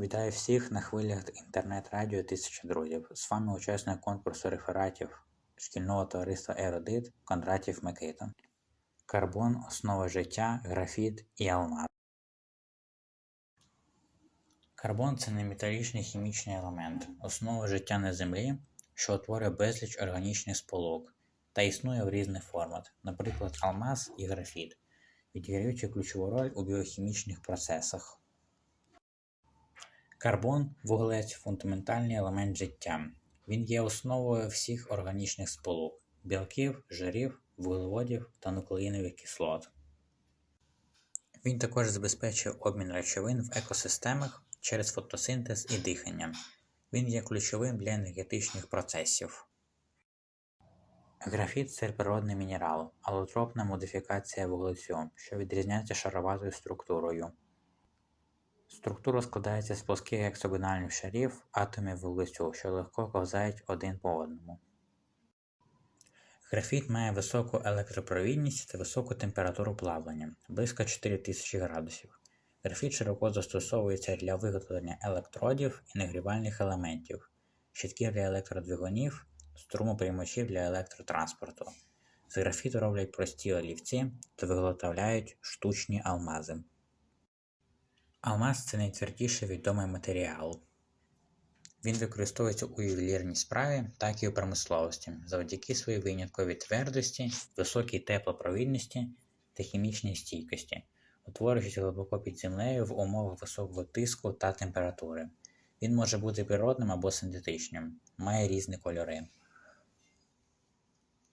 Вітаю всіх на хвилях інтернет-радіо Тисяча друзів. З вами учасник конкурсу рефератів шкільного товариства Еродит Кондратів Микита. Карбон основа життя, графіт і алмаз. Карбон це неметалічний хімічний елемент, основа життя на Землі, що утворює безліч органічних сполук та існує в різних формах, наприклад, алмаз і графіт, відіграючи ключову роль у біохімічних процесах. Карбон вуглець фундаментальний елемент життя. Він є основою всіх органічних сполук білків, жирів, вуглеводів та нуклеїнових кислот. Він також забезпечує обмін речовин в екосистемах через фотосинтез і дихання. Він є ключовим для енергетичних процесів. Графіт це природний мінерал, алотропна модифікація вуглецю, що відрізняється шароватою структурою. Структура складається з плоских гексагональних шарів атомів вуглецю, що легко ковзають один по одному. Графіт має високу електропровідність та високу температуру плавлення близько 4000 градусів. Графіт широко застосовується для виготовлення електродів і нагрівальних елементів, щитків для електродвигунів, струмоприймачів для електротранспорту. З графіту роблять прості олівці та виготовляють штучні алмази. Алмаз це найтвердіший відомий матеріал. Він використовується у ювелірній справі, так і у промисловості завдяки своїй винятковій твердості, високій теплопровідності та хімічній стійкості, утворюючись глибоко під землею в умовах високого тиску та температури. Він може бути природним або синтетичним, має різні кольори.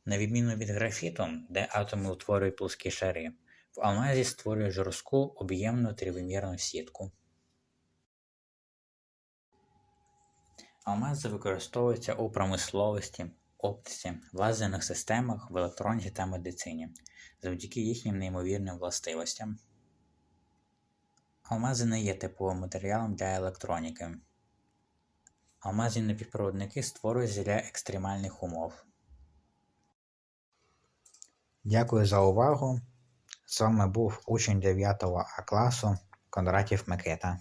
На відміну від графіту, де атоми утворюють плоскі шари, в алмазі створює жорстку об'ємну тривимірну сітку. Алмази використовуються у промисловості, оптиці, лазерних системах, в електроніці та медицині завдяки їхнім неймовірним властивостям. Алмази не є типовим матеріалом для електроніки. Алмазні напівпроводники створюються для екстремальних умов. Дякую за увагу. Вами був учень 9 А класу Кондратів Микита.